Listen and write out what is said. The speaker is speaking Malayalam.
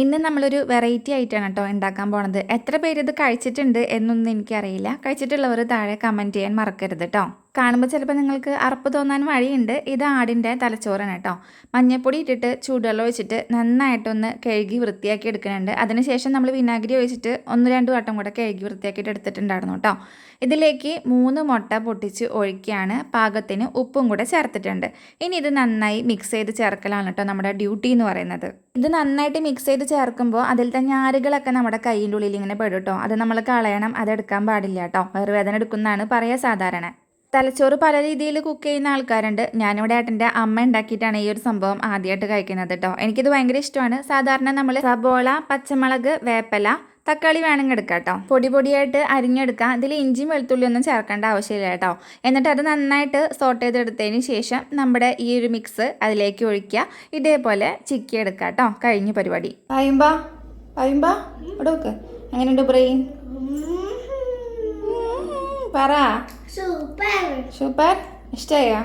ഇന്ന് നമ്മളൊരു വെറൈറ്റി ആയിട്ടാണ് കേട്ടോ ഉണ്ടാക്കാൻ പോണത്. എത്ര പേര് ഇത് കഴിച്ചിട്ടുണ്ട് എന്നൊന്നും എനിക്കറിയില്ല. കഴിച്ചിട്ടുള്ളവർ താഴെ കമന്റ് ചെയ്യാൻ മറക്കരുത് കേട്ടോ കാണുമ്പോൾ ചിലപ്പോൾ നിങ്ങൾക്ക് അറപ്പ് തോന്നാൻ വഴിയുണ്ട്. ഇത് ആടിന്റെ തലച്ചോറാണ് കേട്ടോ. മഞ്ഞപ്പൊടി ഇട്ടിട്ട് ചൂടുവെള്ളം ഒഴിച്ചിട്ട് നന്നായിട്ടൊന്ന് കഴുകി വൃത്തിയാക്കി എടുക്കുന്നുണ്ട്. അതിനുശേഷം നമ്മൾ വിനാഗിരി ഒഴിച്ചിട്ട് ഒന്ന് രണ്ട് വട്ടം കൂടെ കഴുകി വൃത്തിയാക്കിയിട്ട് എടുത്തിട്ടുണ്ടായിരുന്നു കേട്ടോ. ഇതിലേക്ക് മൂന്ന് മുട്ട പൊട്ടിച്ച് ഒഴിക്കുകയാണ്. പാകത്തിന് ഉപ്പും കൂടെ ചേർത്തിട്ടുണ്ട്. ഇനി ഇത് നന്നായി മിക്സ് ചെയ്ത് ചേർക്കലാണ് കേട്ടോ നമ്മുടെ ഡ്യൂട്ടി എന്ന് പറയുന്നത്. ഇത് നന്നായിട്ട് മിക്സ് ചെയ്ത് ചേർക്കുമ്പോൾ അതിൽ തന്നെ ആരുകളൊക്കെ നമ്മുടെ കയ്യിന്റെ ഉള്ളിൽ ഇങ്ങനെ പെടും കേട്ടോ. അത് നമ്മൾ കളയണം. അതെടുക്കാൻ പാടില്ല കേട്ടോ. വേദന എടുക്കുന്നതാണ് പറയുക സാധാരണ. തലച്ചോറ് പല രീതിയിൽ കുക്ക് ചെയ്യുന്ന ആൾക്കാരുണ്ട്. ഞാനിവിടെ ഏട്ടന്റെ അമ്മ ഉണ്ടാക്കിയിട്ടാണ് ഈ ഒരു സംഭവം ആദ്യമായിട്ട് കഴിക്കുന്നത് കേട്ടോ. എനിക്കിത് ഭയങ്കര ഇഷ്ടമാണ്. സാധാരണ നമ്മൾ സബോള പച്ചമുളക് വേപ്പല തക്കാളി വേണമെങ്കിൽ എടുക്കാം കേട്ടോ. പൊടി പൊടിയായിട്ട് അരിഞ്ഞെടുക്കാം. ഇതിൽ ഇഞ്ചിയും വെളുത്തുള്ളി ഒന്നും ചേർക്കേണ്ട ആവശ്യമില്ല കേട്ടോ. എന്നിട്ട് അത് നന്നായിട്ട് സോട്ട് ചെയ്തെടുത്തതിന് ശേഷം നമ്മുടെ ഈ ഒരു മിക്സ് അതിലേക്ക് ഒഴിക്കുക. ഇതേപോലെ ചിക്കി എടുക്കുക കേട്ടോ. കഴിഞ്ഞ പരിപാടി. പയുമ്പ പായുമ്പാ ഇവിടെ എങ്ങനെയുണ്ട് ബ്രെയിൻ? ಸೂಪರಾ ಸೂಪರ್ ಸೂಪರ್ ಇಷ್ಟಯ್ಯ